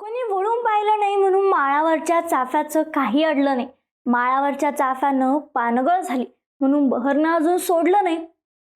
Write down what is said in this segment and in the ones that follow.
कोणी वळून पाहिलं नाही म्हणून माळावरच्या चाफ्याचं काही अडलं नाही. माळावरच्या चाफ्यानं पानगळ झाली म्हणून बहरनं अजून सोडलं नाही.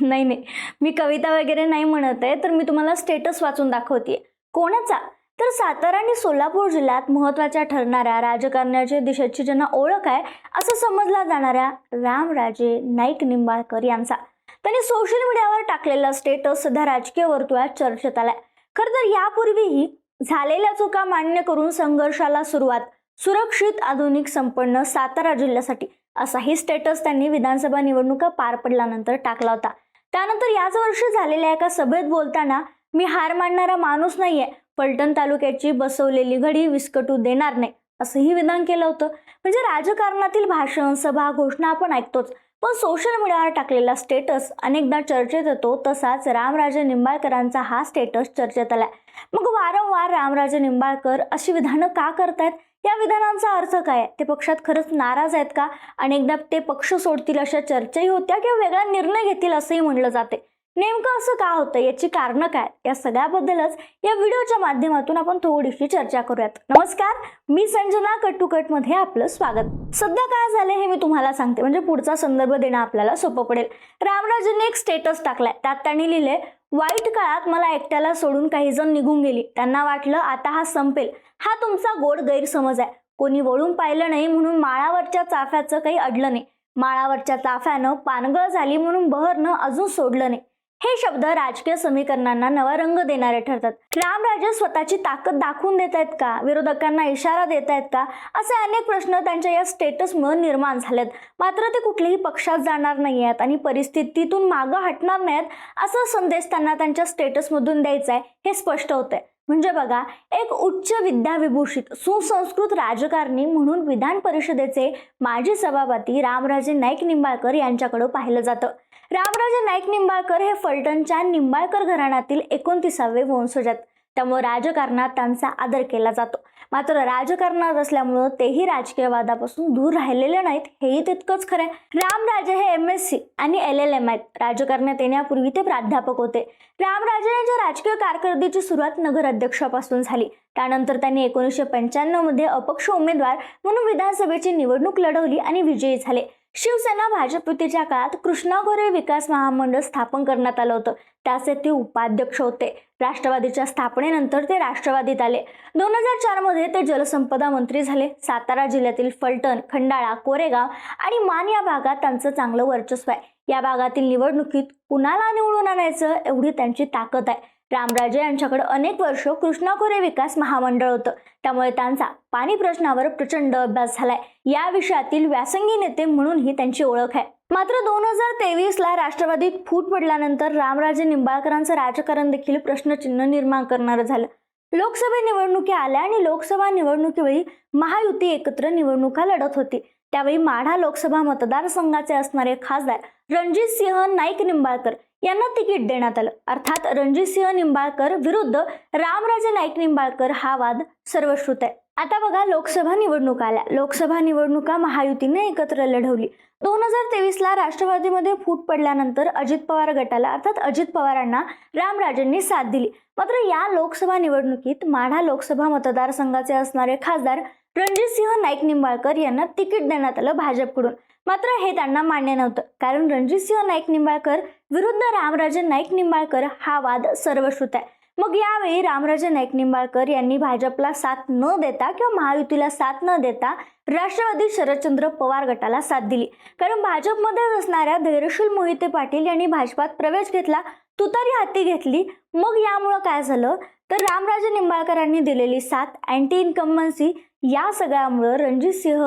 नाही नाही. मी कविता वगैरे नाही म्हणत आहे तर मी तुम्हाला स्टेटस वाचून दाखवते कोणाचा? तर सातारा आणि सोलापूर जिल्ह्यात महत्त्वाच्या ठरणाऱ्या राजकारण्याच्या दिशेची ज्यांना ओळख आहे असं समजला जाणाऱ्या रामराजे नाईक निंबाळकर यांचा. त्यांनी सोशल मीडियावर टाकलेला स्टेटस सध्या राजकीय वर्तुळात चर्चेत आलाय. खरं तर यापूर्वीही झालेल्या चुका मान्य करून संघर्षाला सुरुवात. सुरक्षित आधुनिक संपन्न सातारा जिल्ह्यासाठी असाही स्टेटस त्यांनी विधानसभा निवडणुका पार पडल्यानंतर टाकला होता. त्यानंतर याच वर्षी झालेल्या एका सभेत बोलताना मी हार मानणारा माणूस नाहीये पलटण तालुक्याची बसवलेली घडी विस्कटू देणार नाही असंही विधान केलं होतं. म्हणजे राजकारणातील भाषण सभा घोषणा आपण ऐकतोच. पण सोशल मीडियावर टाकलेला स्टेटस अनेकदा चर्चेत येतो तसाच रामराजे निंबाळकरांचा हा स्टेटस चर्चेत आला मग वारंवार रामराजे निंबाळकर अशी विधानं का करतायत? या विधानांचा अर्थ काय? आहे? ते पक्षात खरंच नाराज आहेत का? अनेकदा ते पक्ष सोडतील अशा चर्चाही होत्या किंवा वेगळा निर्णय घेतील असंही म्हणलं जाते. नेमकं असं का होतं? याची कारणं काय? या सगळ्याबद्दलच या व्हिडिओच्या माध्यमातून आपण थोडीशी चर्चा करूयात. नमस्कार मी संजना कट्टुकटमध्ये आपलं स्वागत. सध्या काय झालं हे मी तुम्हाला सांगते. म्हणजे पुढचा संदर्भ देणं आपल्याला सोपं पडेल. रामराजेंनी एक स्टेटस टाकलाय. त्यात त्यांनी लिहिले वाईट काळात मला एकट्याला सोडून काही जण निघून गेली. त्यांना वाटलं आता हा संपेल. हा तुमचा गोड गैरसमज आहे. कोणी वळून पाहिलं नाही म्हणून माळावरच्या चाफ्याचं काही अडलं नाही. माळावरच्या चाफ्यानं पानगळ झाली म्हणून बहरनं अजून सोडलं नाही. हे शब्द राजकीय समीकरणांना नवा रंग देणारे ठरतात. रामराजे स्वतःची ताकद दाखवून देत आहेत का? विरोधकांना इशारा देत आहेत का? असे अनेक प्रश्न त्यांच्या या स्टेटसमुळे निर्माण झालेत. मात्र ते कुठल्याही पक्षात जाणार नाही आहेत आणि परिस्थितीतून मागं हटणार नाहीत असा संदेश त्यांना त्यांच्या स्टेटसमधून द्यायचा आहे हे स्पष्ट होतंय. म्हणजे बघा एक उच्च विद्याविभूषित सुसंस्कृत राजकारणी म्हणून विधान परिषदेचे माजी सभापती रामराजे नाईक निंबाळकर यांच्याकडे पाहिलं जातं. रामराजे नाईक निंबाळकर हे फलटणच्या निंबाळकर घराण्यातील एकोणतीसावे वंशजात. त्यामुळे राजकारणात त्यांचा आदर केला जातो. मात्र राजकारणात असल्यामुळं तेही राजकीय वादापासून दूर राहिलेले नाहीत हेही तितकंच खरं आहे रामराजे हे एम एस सी आणि एल एल एम आहेत. राजकारणात येण्यापूर्वी ते प्राध्यापक होते. रामराजे यांच्या राजकीय कारकिर्दीची सुरुवात नगराध्यक्षापासून झाली. त्यानंतर त्यांनी एकोणीसशे पंच्याण्णवमध्ये अपक्ष उमेदवार म्हणून विधानसभेची निवडणूक लढवली आणि विजयी झाले. शिवसेना भाजप युतीच्या काळात कृष्णा गोरे विकास महामंडळ स्थापन करण्यात आलं होतं. त्याचे ते उपाध्यक्ष होते. राष्ट्रवादीच्या स्थापनेनंतर ते राष्ट्रवादीत आले. दोन हजार चारमध्ये ते जलसंपदा मंत्री झाले. सातारा जिल्ह्यातील फलटण खंडाळा कोरेगाव आणि मान या भागात त्यांचं चांगलं वर्चस्व आहे. या भागातील निवडणुकीत कुणाला निवडून आणायचं एवढी त्यांची ताकद आहे. रामराजे यांच्याकडे अनेक वर्ष कृष्णा खोरे विकास महामंडळ होतं. त्यामुळे त्यांचा पाणी प्रश्नावर प्रचंड अभ्यास झालाय. या विषयातील व्यासंगी नेते म्हणूनही त्यांची ओळख आहे. मात्र दोन हजार तेवीस ला राष्ट्रवादीत फूट पडल्यानंतर रामराजे निंबाळकरांचं राजकारण देखील प्रश्नचिन्ह निर्माण करणारं झालं. लोकसभा निवडणुकी आल्या आणि लोकसभा निवडणुकीवेळी महायुती एकत्र निवडणुका लढत होती. त्यावेळी माढा लोकसभा मतदारसंघाचे असणारे खासदार रणजित सिंह नाईक निंबाळकर यांना तिकीट देण्यात आलं. अर्थात रणजितसिंह निंबाळकर विरुद्ध रामराजे नाईक निंबाळकर हा वाद सर्वश्रुत आहे. आता बघा लोकसभा निवडणुका आल्या. लोकसभा निवडणुका महायुतीने एकत्र लढवली. दोन हजार तेवीसला राष्ट्रवादीमध्ये फूट पडल्यानंतर अजित पवार गटाला अर्थात अजित पवारांना रामराजेंनी साथ दिली. मात्र या लोकसभा निवडणुकीत माढा लोकसभा मतदारसंघाचे असणारे खासदार रणजितसिंह नाईक निंबाळकर यांना तिकीट देण्यात आलं भाजपकडून. मात्र हे त्यांना मान्य नव्हतं. कारण रणजितसिंह नाईक निंबाळकर विरुद्ध रामराजे नाईक निंबाळकर हा वाद सर्वश्रुत आहे. मग यावेळी रामराजे नाईक निंबाळकर यांनी भाजपला साथ न देता किंवा महायुतीला साथ न देता राष्ट्रवादी शरदचंद्र पवार गटाला साथ दिली. कारण भाजपमध्येच असणाऱ्या धैर्यशील मोहिते पाटील यांनी भाजपात प्रवेश घेतला तुतारी हाती घेतली. मग यामुळं काय झालं? तर रामराजे निंबाळकरांनी दिलेली साथ अँटी इन्कम्बन्सी या सगळ्यामुळं रणजितसिंह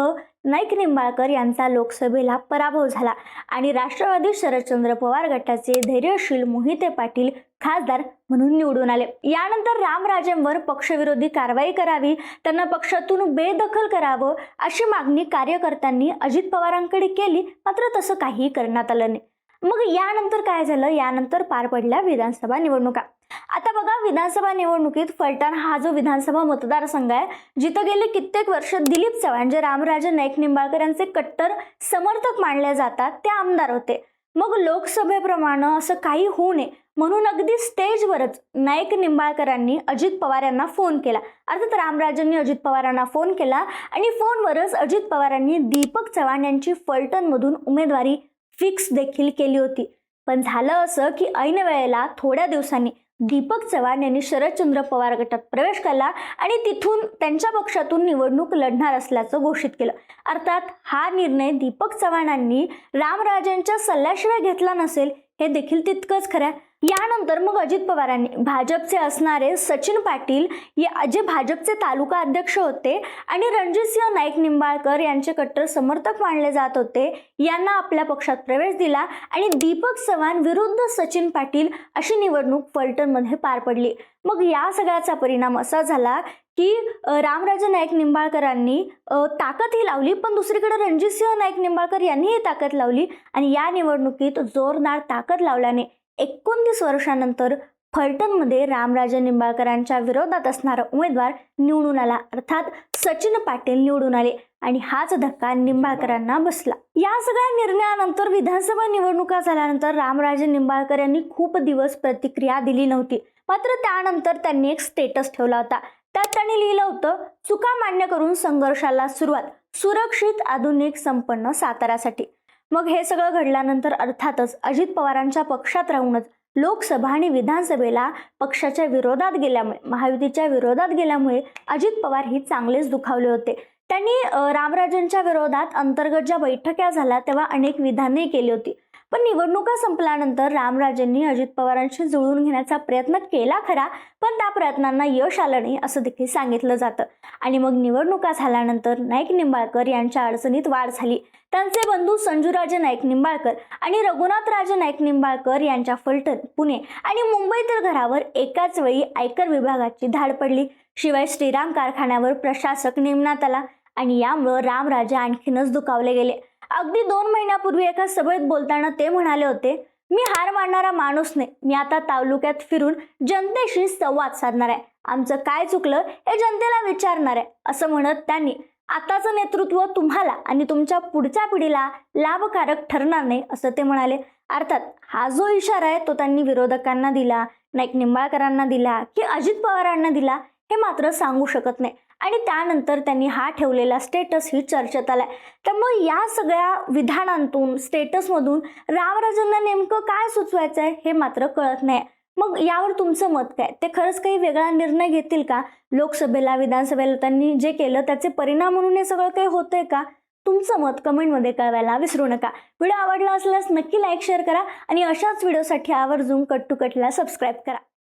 नाईक निंबाळकर यांचा लोकसभेला पराभव झाला. आणि राष्ट्रवादी शरदचंद्र पवार गटाचे धैर्यशील मोहिते पाटील खासदार म्हणून निवडून आले. यानंतर रामराजेंवर पक्षविरोधी कारवाई करावी त्यांना पक्षातून बेदखल करावं अशी मागणी कार्यकर्त्यांनी अजित पवारांकडे केली मात्र तसं काही करण्यात आलं नाही. मग यानंतर काय झालं? यानंतर पार पडल्या विधानसभा निवडणुका. आता बघा विधानसभा निवडणुकीत फलटण हा जो विधानसभा मतदारसंघ आहे जिथं गेले कित्येक वर्ष दिलीप चव्हाण जे रामराजे नाईक निंबाळकर यांचे कट्टर समर्थक मानले जातात ते आमदार होते. मग लोकसभेप्रमाणे असं काही होऊ नये म्हणून अगदी स्टेजवरच नाईक निंबाळकरांनी अजित पवार यांना फोन केला. अर्थात रामराजांनी अजित पवारांना फोन केला आणि फोनवरच अजित पवारांनी दीपक चव्हाण यांची फलटणमधून उमेदवारी फिक्स देखील केली होती पण झालं असं की ऐन वेळेला थोड्या दिवसांनी दीपक चव्हाण यांनी शरदचंद्र पवार गटात प्रवेश केला आणि तिथून त्यांच्या पक्षातून निवडणूक लढणार असल्याचं घोषित केलं अर्थात हा निर्णय दीपक चव्हाणांनी रामराजांच्या सल्ल्याशिवाय घेतला नसेल हे देखील तितकंच खरं आहे. यानंतर मग अजित पवारांनी भाजपचे असणारे सचिन पाटील या जे भाजपचे तालुका अध्यक्ष होते आणि रणजितसिंह नाईक निंबाळकर यांचे कट्टर समर्थक मानले जात होते यांना आपल्या पक्षात प्रवेश दिला आणि दीपक चव्हाण विरुद्ध सचिन पाटील अशी निवडणूक फलटणमध्ये पार पडली. मग या सगळ्याचा परिणाम असा झाला की रामराजे नाईक निंबाळकरांनी ताकद ताकदही लावली पण दुसरीकडे रणजितसिंह नाईक निंबाळकर यांनीही ताकद लावली आणि या निवडणुकीत जोरदार ताकद लावल्याने एकोणतीस वर्षानंतर फलटणमध्ये रामराजे निंबाळकरांच्या विरोधात असणारा उमेदवार निवडून आला. अर्थात सचिन पाटील निवडून आले आणि हाच धक्का निंबाळकरांना बसला. या सगळ्या निर्णयानंतर विधानसभा निवडणुका झाल्यानंतर रामराजे निंबाळकर यांनी खूप दिवस प्रतिक्रिया दिली नव्हती. मात्र त्यानंतर त्यांनी एक स्टेटस ठेवला होता. त्यात त्यांनी लिहिलं होतं चुका मान्य करून संघर्षाला सुरुवात सुरक्षित आधुनिक संपन्न साताऱ्यासाठी. मग हे सगळं घडल्यानंतर अर्थातच अजित पवारांच्या पक्षात राहूनच लोकसभा आणि विधानसभेला पक्षाच्या विरोधात गेल्यामुळे महायुतीच्या विरोधात गेल्यामुळे अजित पवार ही चांगलेच दुखावले होते. त्यांनी रामराजेंच्या रामराजांच्या विरोधात अंतर्गत ज्या बैठका झाल्या तेव्हा अनेक विधाने केली होती. पण निवडणुका संपल्यानंतर रामराजेंनी अजित पवारांशी जुळवून घेण्याचा प्रयत्न केला खरा पण त्या प्रयत्नांना यश आलं नाही असं देखील सांगितलं जातं. आणि मग निवडणुका झाल्यानंतर नाईक निंबाळकर यांच्या अडचणीत वाढ झाली. त्यांचे बंधू संजूराजे नाईक निंबाळकर आणि रघुनाथराजे नाईक निंबाळकर यांच्या फलटण पुणे आणि मुंबईतील घरावर एकाच वेळी आयकर विभागाची धाड पडली. शिवाय श्रीराम कारखान्यावर प्रशासक नेमण्यात आला आणि यामुळं रामराजे आणखीनच दुखावले गेले. अगदी दोन महिन्यापूर्वी एका सभेत बोलताना ते म्हणाले होते मी हार मानणारा माणूस नाही. मी आता तालुक्यात फिरून जनतेशी संवाद साधणार आहे. आमचं काय चुकलं हे जनतेला विचारणार आहे असं म्हणत त्यांनी आताचं नेतृत्व तुम्हाला आणि तुमच्या पुढच्या पिढीला लाभकारक ठरणार नाही असं ते म्हणाले. अर्थात हा जो इशारा आहे तो त्यांनी विरोधकांना दिला नाईक निंबाळकरांना दिला की अजित पवारांना दिला हे मात्र सांगू शकत नाही. आणि त्यानंतर त्यांनी हा ठेवलेला स्टेटस ही चर्चेत आलाय. त्यामुळे या सगळ्या विधानांतून स्टेटसमधून रामराजांना नेमकं काय सुचवायचं आहे हे मात्र कळत नाही. मग यावर तुमचं मत काय? ते खरंच काही वेगळा निर्णय घेतील का? लोकसभेला विधानसभेला त्यांनी जे केलं त्याचे परिणाम म्हणून हे सगळं काही होतंय का? तुमचं मत कमेंटमध्ये कळवायला विसरू नका. व्हिडिओ आवडला असल्यास नक्की लाईक शेअर करा आणि अशाच व्हिडिओसाठी आवर्जून कट टू कटला सबस्क्राईब करा.